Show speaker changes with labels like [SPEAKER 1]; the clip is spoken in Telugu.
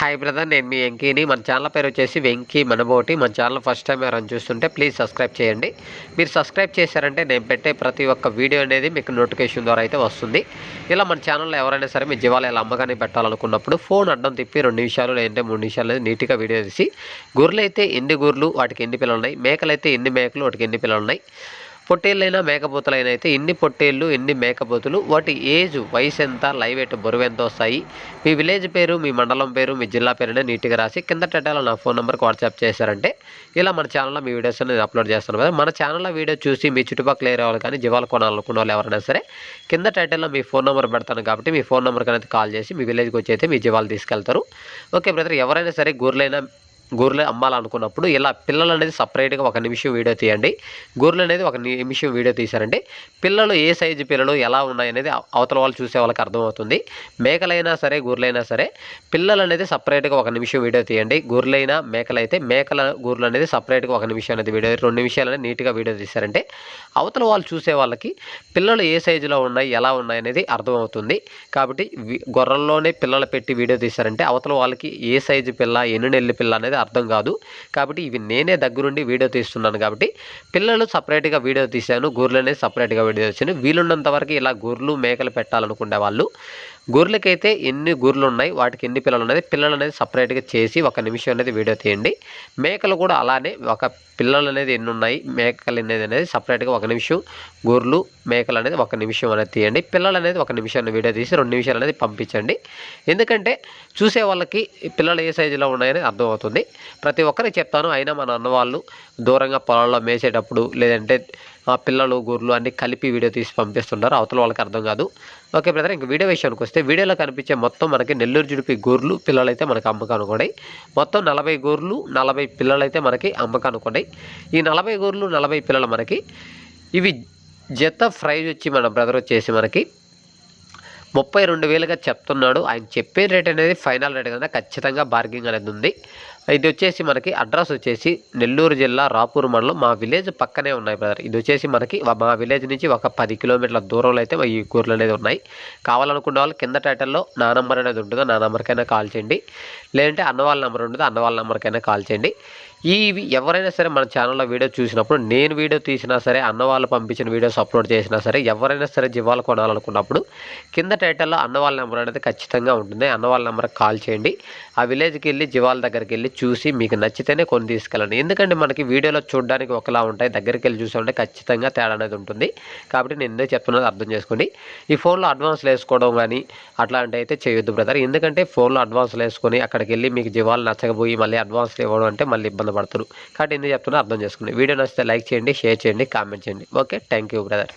[SPEAKER 1] హాయ్ బ్రదర్ నేను మీ వెంకీని. మన ఛానల్ పేరు వచ్చేసి వెంకీ మనబోటి. మన ఛానల్ ఫస్ట్ టైం ఎవరైనా చూస్తుంటే ప్లీజ్ సబ్స్క్రైబ్ చేయండి. మీరు సబ్స్క్రైబ్ చేశారంటే నేను పెట్టే ప్రతి ఒక్క వీడియో అనేది మీకు నోటిఫికేషన్ ద్వారా అయితే వస్తుంది. ఇలా మన ఛానల్లో ఎవరైనా సరే మీ జీవాలు ఇలా అమ్మగానే పెట్టాలనుకున్నప్పుడు ఫోన్ అడ్డం తిప్పి రెండు నిమిషాలు లేదంటే మూడు నిమిషాలు నీట్గా వీడియో తీసి గుర్రెలు అయితే ఎన్ని గుర్రెలు వాటికి ఎన్ని పిల్లలు ఉన్నాయి మేకలు అయితే ఎన్ని మేకలు వాటికి ఎన్ని పిల్లలు ఉన్నాయి పొట్టేళ్ళైనా మేకపోతులైనా అయితే ఎన్ని పొట్టేళ్ళు ఎన్ని మేకపోతులు వాటి ఏజ్ వయసు ఎంత లైవ్ ఎట్ బరువు ఎంత వస్తాయి? మీ విలేజ్ పేరు మీ మండలం పేరు మీ జిల్లా పేరునే నీట్గా రాసి కింద టెటాలో నా ఫోన్ నెంబర్కి వాట్సాప్ చేశారంటే ఇలా మన ఛానల్లో మీ వీడియోస్ నేను అప్లోడ్ చేస్తాను కదా. మన ఛానల్లో వీడియో చూసి మీ చుట్టుపక్కల ఏరే వాళ్ళు కానీ జీవాలు కొనాలనుకున్న వాళ్ళు ఎవరైనా సరే కింద టైటిల్లో మీ ఫోన్ నెంబర్ పెడతాను కాబట్టి మీ ఫోన్ నెంబర్కి అనేది కాల్ చేసి మీ విలేజ్కి వచ్చి అయితే మీ జీవాలు తీసుకెళ్తారు. ఓకే బ్రదర్ ఎవరైనా సరే గొర్రెలైనా గొర్రెలు అమ్మాలనుకున్నప్పుడు ఇలా పిల్లలు అనేది సపరేట్గా ఒక నిమిషం వీడియో తీయండి. గొర్రెలు అనేది ఒక నిమిషం వీడియో తీశారంటే పిల్లలు ఏ సైజు పిల్లలు ఎలా ఉన్నాయి అనేది అవతల వాళ్ళు చూసే వాళ్ళకి అర్థమవుతుంది. మేకలైనా సరే గొర్రెలైనా సరే పిల్లలు అనేది సపరేట్గా ఒక నిమిషం వీడియో తీయండి. గొర్రెలైనా మేకలైతే మేకల గొర్రెలు అనేది సపరేట్గా ఒక నిమిషం అనేది వీడియో రెండు నిమిషాలు అనేది నీట్గా వీడియో తీశారంటే అవతల వాళ్ళు చూసే వాళ్ళకి పిల్లలు ఏ సైజులో ఉన్నాయి ఎలా ఉన్నాయి అనేది అర్థమవుతుంది. కాబట్టి గొర్రెల్లోనే పిల్లలు పెట్టి వీడియో తీశారంటే అవతల వాళ్ళకి ఏ సైజు పిల్ల ఎన్ని నెల్లి పిల్ల అనేది అర్థం కాదు. కాబట్టి ఇవి నేనే దగ్గరుండి వీడియో తీస్తున్నాను కాబట్టి పిల్లలు సపరేట్గా వీడియో తీశాను గొర్రెలు అనేది సపరేట్గా వీడియో తీశాను. వీలున్నంత వరకు ఇలా గొర్రెలు మేకలు పెట్టాలనుకునే వాళ్ళు గొర్రెలకైతే ఎన్ని గొర్రెలు ఉన్నాయి వాటికి ఎన్ని పిల్లలు ఉన్నాయి పిల్లలు అనేది సపరేట్గా చేసి ఒక నిమిషం అనేది వీడియో తీయండి. మేకలు కూడా అలానే ఒక పిల్లలు అనేది ఎన్ని ఉన్నాయి మేకలు అనేది అనేది సపరేట్గా ఒక నిమిషం గొర్రెలు మేకలు అనేది ఒక నిమిషం అనేది తీయండి. పిల్లలు అనేది ఒక నిమిషాన్ని వీడియో తీసి రెండు నిమిషాలు అనేది పంపించండి. ఎందుకంటే చూసే వాళ్ళకి పిల్లలు ఏ సైజులో ఉన్నాయని అర్థమవుతుంది. ప్రతి ఒక్కరికి చెప్తాను అయినా మన అన్న వాళ్ళు దూరంగా పొలాల్లో మేసేటప్పుడు లేదంటే పిల్లలు గొర్రెలు అన్నీ కలిపి వీడియో తీసి పంపిస్తున్నారు. అవతల వాళ్ళకి అర్థం కాదు. ఓకే బ్రదర్ ఇంక వీడియో విషయానికి వస్తే వీడియోలో కనిపించే మొత్తం మనకి నెల్లూరు జుడిపి గొర్రెలు పిల్లలు అయితే మనకి అమ్మకానికి ఉన్నాయి మొత్తం నలభై గొర్రెలు నలభై పిల్లలు అయితే మనకి అమ్మకానికి ఉన్నాయి ఈ నలభై గొర్రెలు నలభై పిల్లలు మనకి ఇవి జత ప్రైజ్ వచ్చి మన బ్రదర్ వచ్చేసి మనకి ముప్పై రెండు వేలుగా చెప్తున్నాడు. ఆయన చెప్పే రేట్ అనేది ఫైనల్ రేట్ కన్నా ఖచ్చితంగా బార్గింగ్ అనేది ఉంది. ఇది వచ్చేసి మనకి అడ్రస్ వచ్చేసి నెల్లూరు జిల్లా రాపూర్ మండలం. మా విలేజ్ పక్కనే ఉన్నాయి బ్రదర్. ఇది వచ్చేసి మనకి మా విలేజ్ నుంచి ఒక పది కిలోమీటర్ల దూరంలో అయితే ఈ కూరలు అనేది ఉన్నాయి. కావాలనుకున్న వాళ్ళు కింద టైటిల్లో నా నెంబర్ అనేది ఉంటుందో నా నెంబర్కైనా కాల్ చేయండి. లేదంటే అన్నవాళ్ళ నెంబర్ ఉంటుందో అన్నవాళ్ళ నెంబర్కైనా కాల్ చేయండి. ఇవి ఎవరైనా సరే మన ఛానల్లో వీడియో చూసినప్పుడు నేను వీడియో తీసినా సరే అన్న వాళ్ళు పంపించిన వీడియోస్ అప్లోడ్ చేసినా సరే ఎవరైనా సరే జీవాలు కొనాలనుకున్నప్పుడు కింద టైటిల్లో అన్నవాళ్ళ నెంబర్ అనేది ఖచ్చితంగా ఉంటుంది. అన్నవాళ్ళ నెంబర్కి కాల్ చేయండి. ఆ విలేజ్కి వెళ్ళి జీవాల దగ్గరికి వెళ్ళి చూసి మీకు నచ్చితేనే కొని తీసుకెళ్ళండి. ఎందుకంటే మనకి వీడియోలో చూడడానికి ఒకలా ఉంటాయి. దగ్గరికి వెళ్ళి చూసామంటే ఖచ్చితంగా తేడా అనేది ఉంటుంది. కాబట్టి నేను ఎందుకు చెప్తున్నది అర్థం చేసుకోండి. ఈ ఫోన్లో అడ్వాన్స్లు వేసుకోవడం కానీ అట్లాంటి అయితే చేయొద్దు బ్రదర్. ఎందుకంటే ఫోన్లో అడ్వాన్స్లు వేసుకొని అక్కడికి వెళ్ళి మీకు జీవాలు నచ్చకపోయి మళ్ళీ అడ్వాన్స్లు ఇవ్వడం అంటే మళ్ళీ ఇబ్బంది పడతారు. కాబట్టి ఎందుకు చెప్తున్నా అర్థం చేసుకోండి. వీడియో నచ్చితే లైక్ చేయండి షేర్ చేయండి కామెంట్ చేయండి. Okay thank you brother.